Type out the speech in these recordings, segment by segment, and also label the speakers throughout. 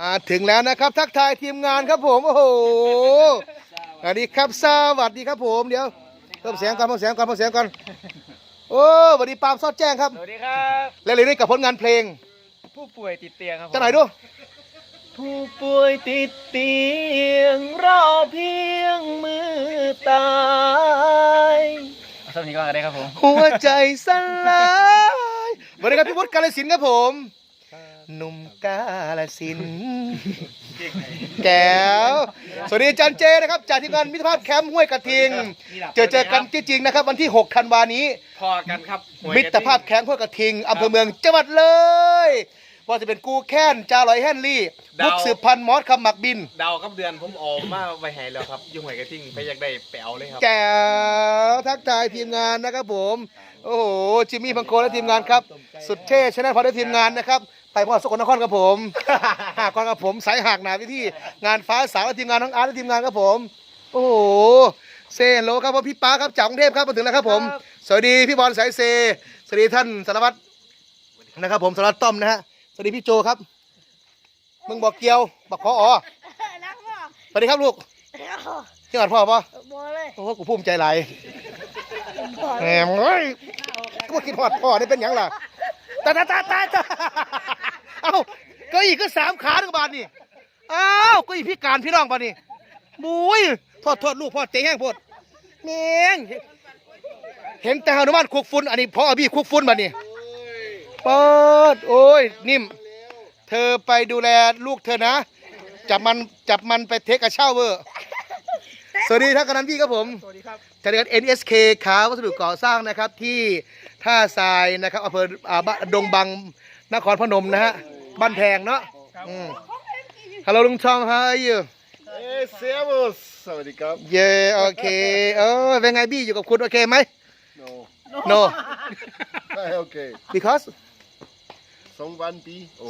Speaker 1: มาถึงแล้วนะครับ ทักทายทีมงานครับผมโอ้โหสวัสดีครับสวัสดีครับผมเดี๋ยวเพิ่มเสียงก่อนเพิ่มเสียงก่อนเพิ่มเสียงก่อนโอ้สวัสดีปาล์มซอดแจ้งครับ
Speaker 2: สวัสดีครับ
Speaker 1: และเรื่อยๆกับผลงานเพลง
Speaker 2: ผู้ป่วยติดเตียงครับผม
Speaker 1: จะไหนอยดู
Speaker 2: ผู้ป่วยติดเตียงรอเพียงมือตายเอาสักทีก่อนก็ได้ครับผม
Speaker 1: หัวใจสลายสวัสดีครับพี่วุฒิกาลสินธุ์ครับผม หนุ่มกาลสินธุ์แก้วสวัสดีอาจารย์เจนะครับ จากทีมงานมิตรภาพแคมป์ห้วยกระทิง เจอเจอกันจริงๆนะครับ วันที่ 6 ธันวานี้
Speaker 2: พอกันครับ
Speaker 1: มิตรภาพแข้งห้วยกระทิงอำเภอเมืองจังหวัดเลยว่าจะเป็นกูแค้นจาลอยแฮนลี่บุกสืบพันธุ์มอสคำหมักบิน
Speaker 3: ดาวกับเดือนผมออกมาไว้ให้แล้วครับอยุ่งหวยกระทิ่งไปอยากได้แปลวเลยครับ
Speaker 1: แก้วทักทายทีมงานนะครับผม โอ้โหจิมมี่พังโกและทีมงานครับ สุดเท่ชนะพอได้ทีมงานนะครับ ไปพอดสกลนครกับผมหากอนกับผมสายหักหนาวิธีงานฟ้าสาวและทีมงานน้องอาร์ตและทีมงานครับผม โอ้โหเซนโลครับผมพี่ป้าครับจากกรุงเทพครับมาถึงแล้วครับผมสวัสดีพี่บอลสายเซสวัสดีท่านสารวัตรนะครับ ผมสารวัตรต้อมนะฮะสวัสดีพี่โจครับ มึงบอกเกียวบอกขออ๋อ
Speaker 4: รักพ่อ
Speaker 1: สวัสดีครับลูกที่อ่านพ่อปะ
Speaker 4: บอเลย
Speaker 1: โอ้โหกูภูมิใจหลาย
Speaker 4: บอ
Speaker 1: แห
Speaker 4: เลย
Speaker 1: มเอ้ยก็มาคิดฮอดพ่อได้เป็นหยังล่ะ ตาตาตาตาตาเอ้าเก็อีกก็สามขาหนึ่งบาทนี่อ้าวเก็อีพิการพี่น้องบาทนี่บุ้ยทษโทษลูกพ่อเจ๊แห้งโพดเมงเห็นแต่หนุมานคุกฟุ้นอันนี้พ่ออบี้คุกฟุ้นบาทนี่เปิดโอ้ยนิ่ม เธอไปดูแลลูกเธอนะ จับมันจับมันไปเทคกระเช่าเวอร์สวัสดีท่านกำนันพี่ครับผม
Speaker 2: สวัสดีครับ
Speaker 1: ธนาคาร NSK ค้าวัสดุก่อสร้างนะครับที่ ท่าทรายนะครับอำเภออ่าบ้านดงบังนครพนมนะฮะบ้านแพงเนาะอืมฮัลโหลลุงชอง how are you
Speaker 3: เอ้เซียบุสสวัสดีครับ
Speaker 1: เย่โอเคเออเป็นไงบี้อยู่กับคุณโอเคไหม
Speaker 3: no
Speaker 1: no
Speaker 3: โอเค
Speaker 1: because
Speaker 3: สองวันปีโอ้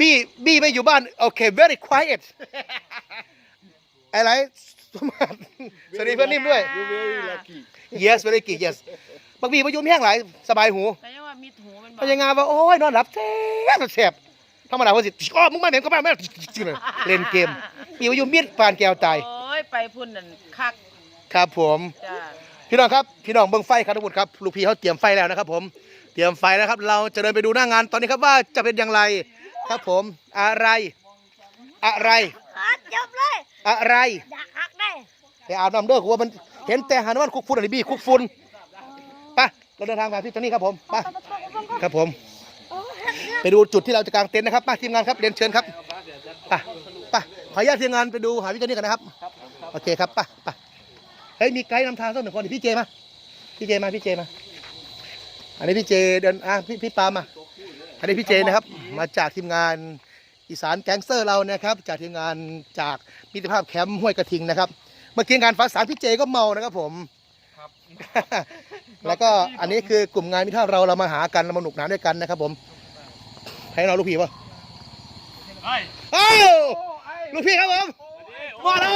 Speaker 1: บี้บี้ไม่อยู่บ้านโอเค very quiet อะไรสมานสวัสดีเพื่อนนิ่มด้วย
Speaker 3: you very lucky
Speaker 1: yes very good yes บักบี้มายุ่มแห้งหลายสบายหู
Speaker 4: แต่ยังว่ามีหูมัน
Speaker 1: พยางานว่าโอ้ยนอนหลับแซ่บแซ่บธรรมดาว่าสิอ๋อมึงมาเหม็นก็มาแม่เล่นเกมมีวายุมีดปานแก้วตาย
Speaker 4: โอ้ยไปพุ่นนั่นคัก
Speaker 1: ครับผม
Speaker 4: จ้า
Speaker 1: พี่น้องครับพี่น้องเบิ้งไฟครับทุกคนครับลูกพี่เขาเตรียมไฟแล้วนะครับ ผมเตรียมไฟแล้วครับ เราจะเดินไปดูหน้างานตอนนี้ครับว่าจะเป็นอย่างไรครับผมอะไร อะไร
Speaker 4: คักจบเลย
Speaker 1: อะไร
Speaker 4: อยากคักได้
Speaker 1: ไปอาบน้ำเด้อกูว่ามันเห็นแต่หานุมันคุกฝุ่นอันนี้บี้คุกฝุ่นไป เราเดินทางมาที่ตรงนี้ครับผมไปครับผม ไปดูจุดที่เราจะกางเต็นท์นะครับมาทีมงานครับเรียนเชิญครับไปไปขออนุญาตทีมงานไปดูหาวิจารณ์กันนะครับโอเคครับไปไปเฮ้ยมีไกด์นำทางสักหนึ่งคนดิพี่เจมาพี่เจมาพี่เจมา อันนี้พี่เจเดินอะพี่พี่ปามาอันนี้พี่เจนะครับ มาจากทีมงานอีสานแก๊งสเตอร์เรานะครับ จากทีมงานจากมิตรภาพแคมป์ห้วยกระทิงนะครับ เมื่อกี้งานฟ้าสางพี่เจก็เมานะครับผม
Speaker 2: ครับ
Speaker 1: แล้วก็อันนี้คือกลุ่มงานมิตรภาพเราเรามาหากันเรามาหนุกหนานด้วยกันนะครับผมให้เราลูกพี่ปะ
Speaker 2: เฮ้ย
Speaker 1: เอ้าลูกพี่ครับผมมาแล้ว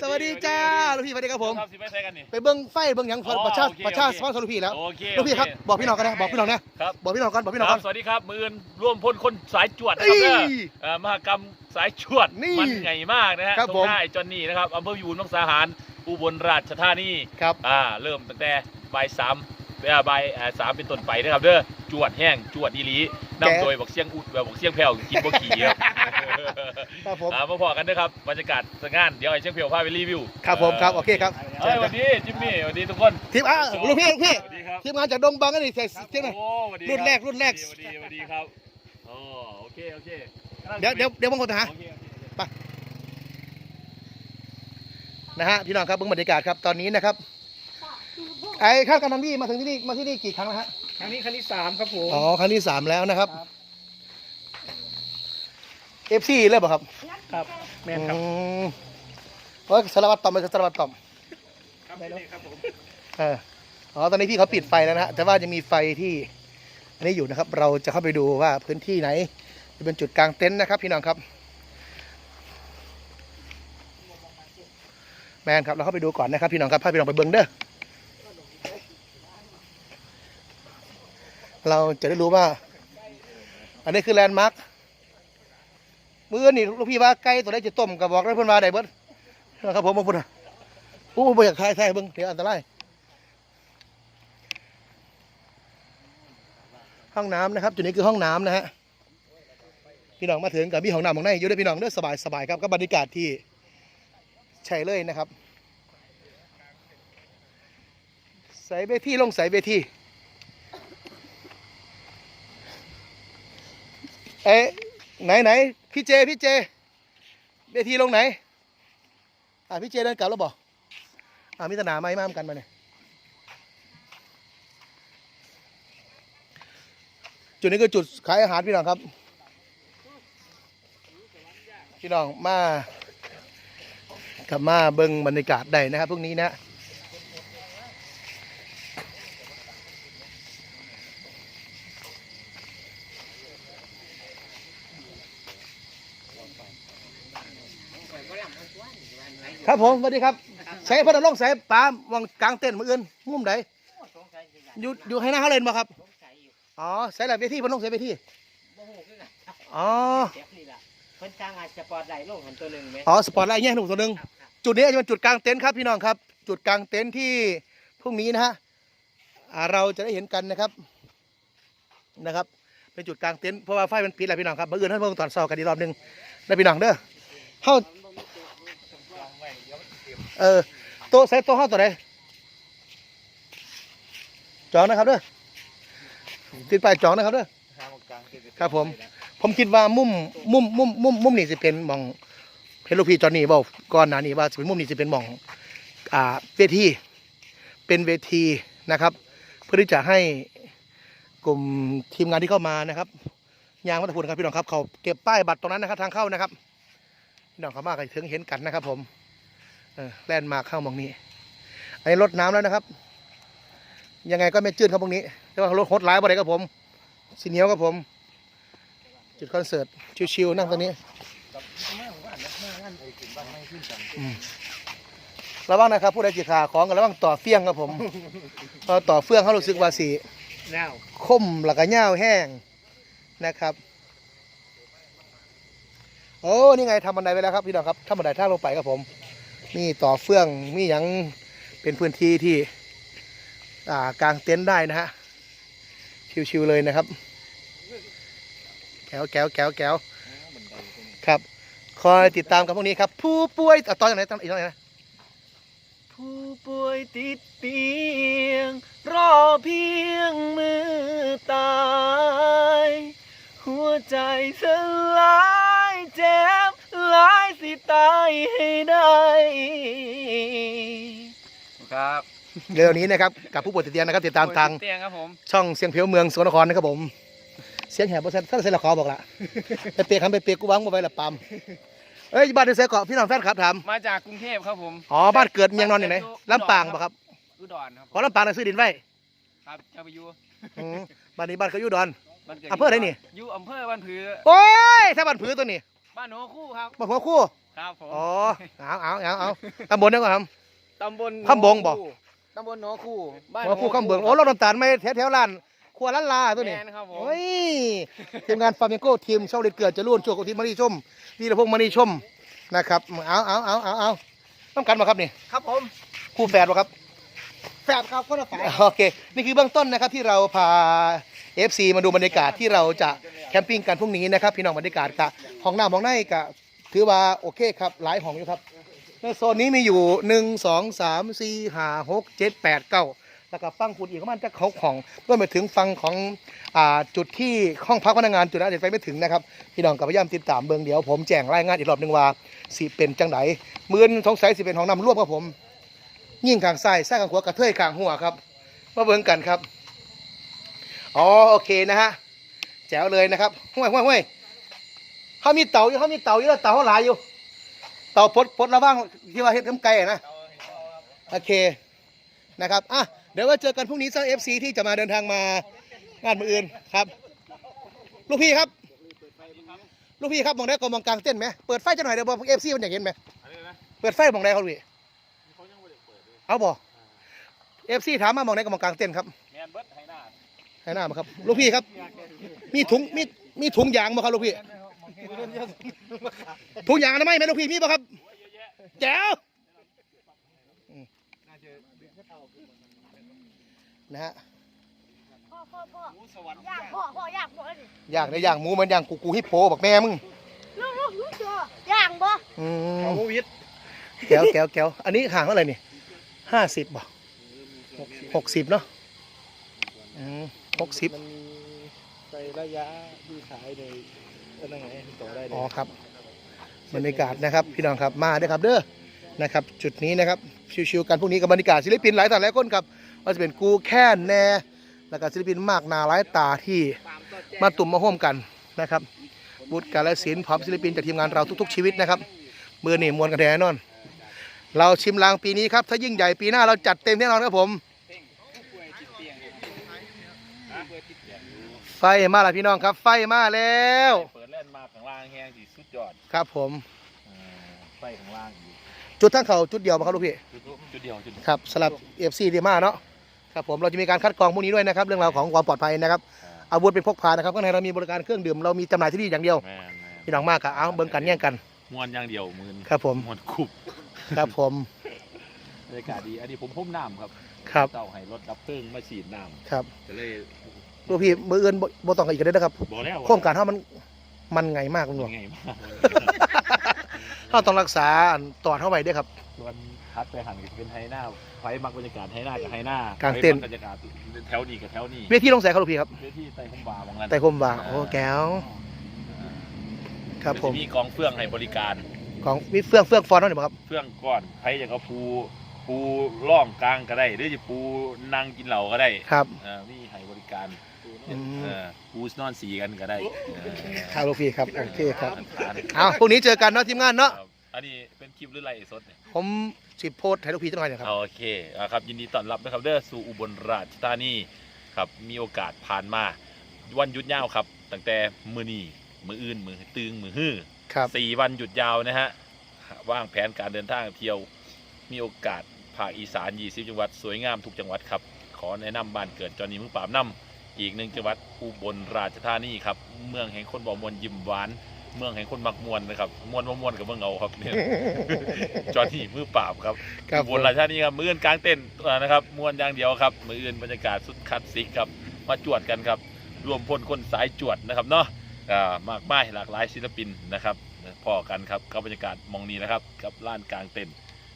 Speaker 1: สวัสดีจ้าลูกพี่สวัสดีครับผม
Speaker 2: ครับสิไปใส่กันนี่
Speaker 1: ไปเบิ้งไฟเบิ้งหยัง
Speaker 2: อ๋อ
Speaker 1: ประชา
Speaker 2: โอเค
Speaker 1: ประชา
Speaker 2: โอเค
Speaker 1: สปอนเซอร์ลูกพี่แล้ว
Speaker 2: โอเค
Speaker 1: ลูกพี่ครับ
Speaker 2: โอเค
Speaker 1: บอกพี่น้องกันนะบอกพี่น้องนะครับบอกพี่น้องกันบอกพี่น้อง
Speaker 2: ค
Speaker 1: กั
Speaker 2: รั
Speaker 1: น
Speaker 2: บสวัสดีครับมืออื่นร่วมพลคนสายจวดนะครับ
Speaker 1: เอ้ย
Speaker 2: เนี่ยเอ่อมหกรรมสายจวด
Speaker 1: นี่
Speaker 2: มันใหญ่มากนะฮะ
Speaker 1: ครับ
Speaker 2: ตร
Speaker 1: ผม
Speaker 2: งหน้าไอ้จอนนี่นะครับอำเภอพิบูลมังสาหาร อุบลราชธานี
Speaker 1: ครับ
Speaker 2: อ่าเริ่มตั้งแต่บ่ายสามเอ่อบ่ายเอ่อสามเป็นต้นไปนะครับเด้อจวดแห้งจวดอีหลีนำโดยบอกเสียงอุดแบบบอกเสียงแผ่วกินบ่ขี่ครับ
Speaker 1: ครับผม
Speaker 2: อ่ามาพอกันนะครับบรรยากาศสงานเดี๋ยวไอ้เชียงเพียวพาไปรีวิว
Speaker 1: ครับผมครับโอเคครับ
Speaker 2: เอ้ยสวันนี้จิมมี่สวันนี้ทุกคน
Speaker 1: ทีมอะลูกพี่ลูกพี่
Speaker 2: สวัสดีครับ
Speaker 1: ทีมงานจากดงบังกันนี่ใส่เที่ยงหน่อย
Speaker 2: โอ้สวัสดีคบ
Speaker 1: รุ่นแรกรุ่นแรก
Speaker 2: สวัสดีสวัสดีครับโอ้โอเคโอเค
Speaker 1: เดี๋ยวเดี๋ยวเดี๋ยวบางคนหา
Speaker 2: โอเคโอเค
Speaker 1: นะฮะพี่น้องครับเบื้องบรรยากาศครับตอนนี้นะครับไอ้ข้างกันนันพี่มาถึงที่นี่มาที่นี่กี่ครั้งแล้วฮะ
Speaker 2: ครั้งนี้ครั้งที่สามครับผม
Speaker 1: อ๋อครั้งที่สามแล้วนะครับเอฟซีเลยเปล่ะครับ
Speaker 2: ครับแมนครับ
Speaker 1: อืมโอ้ยสารวัตรต่อมเป็นสารวัตรต่อม
Speaker 2: ครับนี่ครับผม
Speaker 1: เอออ๋อตอนนี้พี่เขาปิดไฟแล้วนะฮะแต่ว่าจะมีไฟที่อันนี้อยู่นะครับ เราจะเข้าไปดูว่าพื้นที่ไหนจะเป็นจุดกลางเต็นท์นะครับ พี่น้องครับ แมนครับเราเข้าไปดูก่อนนะครับพี่น้องครับพาพี่น้องไปเบิ้งเด้อเราจะได้รู้ว่า อันนี้คือแลนด์มาร์คมื้อนี่ลูกพี่ว่าไก่ตัวใดจะต้มก็บอกได้เพิ่อนว่าได้เบิดนะครับผมบ่พุ่นน่ะโอ้บ่อยากทายทายเบิ่งเดี๋ยวอันตรายห้องน้ำนะครับจุดนี้คือห้องน้ำนะฮะพี่น้องมาถึงกับมีห้องน้ำข้างในอยู่ด้วยพี่น้องเด้อสบายสบายครับกับบรรยากาศที่ ใช่เลยนะครับใส่เวทีลงใส่เวทีเอ๊ะไหนไหนพี่เจพี่เจเวทีลงไหนอะพี่เจเดินกลับแล้วบอกอะมิตรนาไม้มามกันมาเนี่ยจุดนี้คือจุดขายอาหารพี่น้องครับ พี่น้องมา กลับมาเบิ่งบรรยากาศได้นะครับพวกนี้นะครับผมสวัสดีครับใช้พัดลมใส่ปลาวางกลางเต้นท์มืออื่นมุมไหนอยู่อยู่ให้หน้าเขาเล่นบ่ครับอ๋อใส่หลายเวทีพัดลมใส่เวทีอ๋อ
Speaker 2: เจ็บนี่ล่ะเพิ่นสร้างอาจจะปลอดไหลลงหันตัวหนึงไหม
Speaker 1: อ๋อสปอร์ตไลท์แง่หนุ่มตัวหนึ่ง จุดนี้จะเป็นจุดกลางเต็นท์ครับพี่น้องครับ จุดกลางเต็นท์ที่พรุ่งนี้นะฮะเราจะได้เห็นกันนะครับนะครับ เป็นจุดกลางเต็นท์เพราะว่าไฟมันปิดแล้วพี่น้องครับเมื่อคืนท่านเพิ่งตอนเช้ากันอีกรอบหนึ่งได้พี่น้องเด้อเข้าเออโต๊ะใส่โต๊ะเข้าตัวไหนจองนะครับเด้อติดไปจองนะครับเด้อครับผม ผมคิดว่ามุมมุมมุมมุมมุมนี่สิเป็นมอง เพชรลูกพี่จอนนี่บอกก่อนหน้านี้ว่าสิเป็นมุมนี้สิเป็นหมองอ่าเวทีเป็นเวทีนะครับ เพื่อที่จะให้กลุ่มทีมงานที่เข้ามานะครับยางวัฒนพุนครับพี่น้องครับเขาเก็บป้ายบัตรตรงนั้นนะครับทางเข้านะครับพี่น้องเขามากันถึงเห็นกันนะครับ ผมเออแล่นมาเข้ามองนี้อันนี้รถน้ำแล้วนะครับ ยังไงก็ไม่จืดครับพวกนี้แต่ว่ารถโคตรร้ายบ่ได้ครับผมสีเหนียวครับผม จุดคอนเสิร์ตชิวๆนั่งตรงนี้ อืมระวังนะครับผู้ใดจิขาของกันระวังต่อเฟี้ยงครับผมเพอต่อเฟื่องเขารู้สึกว่าสี
Speaker 2: แนว
Speaker 1: คมแล้วก็เง่าวแห้งนะครับ โอ้นี่ไงทำบันไดไว้แล้วครับพี่น้องครับทำบันไดท่างลงไปครับผมนี่ต่อเฟื่องมีหยังเป็นพื้นที่ที่ อ่ากางเต็นท์ได้นะฮะชิวๆเลยนะครับแก้วแก้วแก้วแก้วครับ คอยติดตามกันพวกนี้ครับ ผู้ป่วยอะตอนไหนตอนอีกตอนไหนนะ
Speaker 2: ผู้ป่วยติดเตียง รอเพียงมือตาย หัวใจสลายเจ็บหลายสิตายให้ได้ครับ
Speaker 1: เร็วนี้นะครับกับผู้ป่วยติดเตียงนะครับติดตามทาง
Speaker 2: เตียงครับผม
Speaker 1: ช่องเสียงเพียวเมืองสกลนครนะครับผมเสียงแหบเปอร์เซ็นต์ท่านเซนละคอบอกละ ไปเปียกคำไปเปียกกูวังมาไปละปั๊มเอ้ยบ้านเดซเกาะพี่น้องแฟนครับถาม
Speaker 2: มาจากกรุงเทพครับผม
Speaker 1: อ๋อบ้านเกิดเมียงนอนอยู่ไหนลำปางปะครับ
Speaker 2: อุดรครับ
Speaker 1: ขอลำปางน่ะซื้อดินไว้
Speaker 2: ครับเจ้าไปอยู่
Speaker 1: อืมบ้านนี้บ้านเขาอยู่ดอน
Speaker 2: บ้านกิด
Speaker 1: อำเภออะไรนี่
Speaker 2: อยู่อำเภอบ้านผือ
Speaker 1: โอ้ยถ้าบ้านผือตัวนี้
Speaker 2: บ้านโนคู่ครับ
Speaker 1: บ้านหัวคู่
Speaker 2: ครับผม
Speaker 1: อ๋อเอาเอาเอาเอาตำบลนี่ก็ทำ
Speaker 2: ตำบล
Speaker 1: คำบงบ่
Speaker 2: ตำบลโนคู่บ้าน
Speaker 1: หัวคู่ข้ามเบืองโอ้เราน้ำตาลไม่แถวแถวๆร้าน ครัวล้านลาตัวนี้
Speaker 2: แมนครับผม
Speaker 1: โอ้ยทีมงานฟาร์มโก้ทีมเชาวลิดเกิดจะรุ่นโชคทีมมานีชมวีรพงษ์มานีชมนะครับเอาเอาเอาเอาเอาต้องกันมาครับนี่
Speaker 2: ครับผม
Speaker 1: คู่แฝดบ่ครับ
Speaker 2: แฝดครับคนละฝา
Speaker 1: โอเค นี่คือเบื้องต้นนะครับที่เราพา FC มาดูบรรยากาศที่เราจะแคมปิ้งกันพรุ่งนี้นะครับ พี่น้องบรรยากาศกะห้องน้ำห้องในกะถือว่าโอเคครับ หลายห้องอยู่ครับ ในโซนนี้มีอยู่หนึ่งสองสามสี่ห้าหกเจ็ดแปดเก้า แล้วก็ฟังคุณอีกประมาณจะเขาของรวมไปถึงฟังของอ่าจุดที่ห้องพักพนักงานจุดนั้นเด็ดไปไม่ถึงนะครับพี่น้องกับพยายามติดตามเบืองเดียวผมแจ้งรายงานอีกรอบหนึ่งว่าสิเป็นจังไดมือนสงสัยสิเป็นห้องนำร่วมครับผม ยิ่งขางซ้ายซ้ขางขวกระเทยขางหัวครับมาเบิ่งกันครับอ๋อโอเคนะฮะแจ๋วเลยนะครับห้วยห้วยห้วยเขามีเต่าอยู่เขามีเต่าอยู่แล้วเต่าเขาหลายอยู่ เต่าพดพดระว่างที่ว่าเฮ็ดน้ำไก่นะโอเค นะครับอะเดี๋ยวว่าเจอกันพรุ่งนี้ซังเอฟซีที่จะมาเดินทางมางานมืออื่นครับ ลูกพี่ครับ ลูกพี่ครับมองได้ก็มองกลางเต้นไหมเปิดไฟจะหน่อยเดี๋ยวบอกเอฟซีมันอยากเห็นไหมเปิดไฟมองได้เขาลูกพี่เอาบ่เอฟซีถามมามองได้ก็มองกลางเต้นครับ
Speaker 2: แมนเบิร์ดไทยนา
Speaker 1: ให้หน้ามาครับ ลูกพี่ครับ มีถุงมีมีถุงยางมาครับลูกพี่
Speaker 2: ม
Speaker 1: ทุกอย่างนะไม่แม่ลูกพี่มีป่ะครับแจ๋วอืม นะฮะ
Speaker 4: พ่อพ่อพ่อยากพ่อพ่อยากพ่อนี่
Speaker 1: ย่างในย่างหมูมันย่างกูกูฮิปโปบอกแม่มึง
Speaker 4: ลูกลูกลูกเจอย่างบ่
Speaker 1: อื
Speaker 3: เอา
Speaker 1: ม
Speaker 3: โควิด
Speaker 1: แก้วแก้วแก้วอันนี้ห่างเท่าไหร่นี่ห้าสิบบ่หกสิบเนาะอืมหกสิบ
Speaker 3: มันมีไประยะที่ขายในอะไรไงต่อได้เล
Speaker 1: อ๋อยครับบรรยากาศนะครับ พี่น้องครับมาเด้อครับเด้อ นะครับจุดนี้นะครับชิวๆกันพวกนี้กับบรรยากาศศิลปินหลายต่อหลายคนครับว่าจะเป็นกูแค่นแน่แล้วก็ศิลปินมากหนาหลายตาที่มาตุ่มมาห่วมกันนะครับบุตรกาลศิลป์พร้อมศิลปินจากทีมงานเราทุก ๆ ชีวิตนะครับมือหนีมวลกันแน่นอน เราชิมลางปีนี้ครับถ้ายิ่งใหญ่ปีหน้าเราจัดเต็มแน่นอนครับผม ไฟมาแล้วพี่น้องครับ ไฟมาแล้ว
Speaker 3: เปิดเล่นมาข้างล่างแห้งที่สุดยอด
Speaker 1: ครับผม
Speaker 3: อ่าไฟข้างล่างอยู่
Speaker 1: จุดทั้งเขาจุดเดียวมาครับลูกพี่
Speaker 3: จุดจุดเดียวจุดเดียว
Speaker 1: ครับสำหรับเอฟซีดีมาเนาะครับผมเราจะมีการคัดกรองพวกนี้ด้วยนะครับ เรื่องราวของความปลอดภัยนะครับ อาวุธเป็นพกพานะครับข้างในเรามีบริการเครื่องดื่มเรามีจำหน่ายที่นี่อย่างเดียว
Speaker 3: แม่นแม่น
Speaker 1: พี่น้องมากกับเอาเบิ่งกันแย่งกัน
Speaker 3: มวนอย่างเดียวมือน
Speaker 1: ครับผม
Speaker 3: มวนคุบ
Speaker 1: ครับผม
Speaker 3: บรรยากาศดี อันนี้ผมพ่มน้ำครับ
Speaker 1: ครับ
Speaker 3: เต้าให้รถดับเพลิงมาฉีดน้
Speaker 1: ครับำ
Speaker 3: จะเลย
Speaker 1: ลูกพี่มืออื่นบ่บ่ต้องกันอีกเลยนะครับ
Speaker 3: บอกแล้ว
Speaker 1: โครงการเท่ามันมันไงมากลุงหลวง
Speaker 3: ไงมาก
Speaker 1: เราต้องรักษาอันตอดเข้าไปด้วยครับ
Speaker 3: ส่วนทัดไปหันก็เป็นไฮหน้าไฟมักบรรยากาศไฮหน้ากับไฮหน้าก
Speaker 1: ลางเต็นท์
Speaker 3: ไฟมักบรรยากาศแถวนี้กับแถวนี้
Speaker 1: เวทีลงแสงครับลูกพี่ครับ
Speaker 3: เวทีไต่คุ้มบาบางนั้น
Speaker 1: ไต่คมบ่าโอ้แก้วครับผม
Speaker 3: เดี๋ยวจะมีกองเฟื่องให้บริการ
Speaker 1: ของมีเฟื่องเฟื่องฟอนต์นั่นเองครับ
Speaker 3: เฟื่องก้อนใครอยากเอาปูปูล่องกลางก็ได้ หรือจะปูนั่งกินเหล้าก็ได้
Speaker 1: ครับ
Speaker 3: เอ่ามีให้บริการ
Speaker 1: อืม
Speaker 3: เอ่อปูนอนสีกันก็ได้เออ
Speaker 1: ครับลูกพี่ครับโอเคครับ
Speaker 3: ทาน
Speaker 1: เอาพรุ่งนี้เจอกันเนาะทีมงานเนาะ
Speaker 3: ครับอันนี้เป็นคลิปหรือไลฟ์สดเนี่ย
Speaker 1: ผมสิโพสต์ให้ลูกพี่จังหน่อยนะครับ
Speaker 3: โอเคอ่าครับยินดีต้อนรับนะครับเด้อสู่อุบลราชธานีครับมีโอกาสผ่านมาวันหยุดยาวครับ ตั้งแต่มือนีมืออื่นมือตึงมือฮื้อ
Speaker 1: ครับ
Speaker 3: สี่วันหยุดยาวนะฮะวางแผนการเดินทางเที่ยว มีโอกาสภาคอีสาน 20 จังหวัด สวยงามทุกจังหวัดครับ ขอแนะนำบ้านเกิดจอห์นนี่มือปราบน้ำ อีกหนึ่งจังหวัดอุบลราชธานีครับ เมืองแห่งคนบ่มวนยิ้มหวาน เมืองแห่งคนมักมวนนะครับมวนบ่มวนกับเมืองเอาครับเนี่ย จอห์นนี่มือปราบครับ
Speaker 1: ครับ
Speaker 3: อุบลราชธานีครับมืออื่นกลางเต้นท์เอ่อนะครับมวนอย่างเดียวครับ มืออื่นบรรยากาศสุดคลาสสิกครับมาจวดกันครับรวมพลคนสายจวดนะครับเนาะอ่ามากมายหลากหลายศิลปินนะครับพอกันครับกับบรรยากาศมองนี้นะครับกับล้านกลางเต็นท์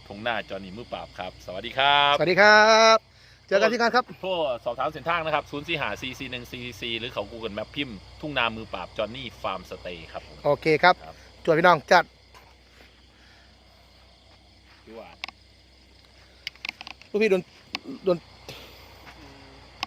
Speaker 3: ทงหน้าจอห์นนี่มือปราบครับ สวัสดีครับ
Speaker 1: สวัสดีครับเจอกันที่งานครับ
Speaker 3: โทรสอบถามเส้นทางนะครับ0 4 5 4 4 1 4 4หรือเขา Google Map พิมพ์ทุ่งนามือปราบจอห์นนี่ฟาร์มสเตย์ครับผม
Speaker 1: โอเคครับ
Speaker 3: ครับ
Speaker 1: จวดพี่น้องจัด
Speaker 3: ที่ว่า
Speaker 1: ลูกพี่โดนโดน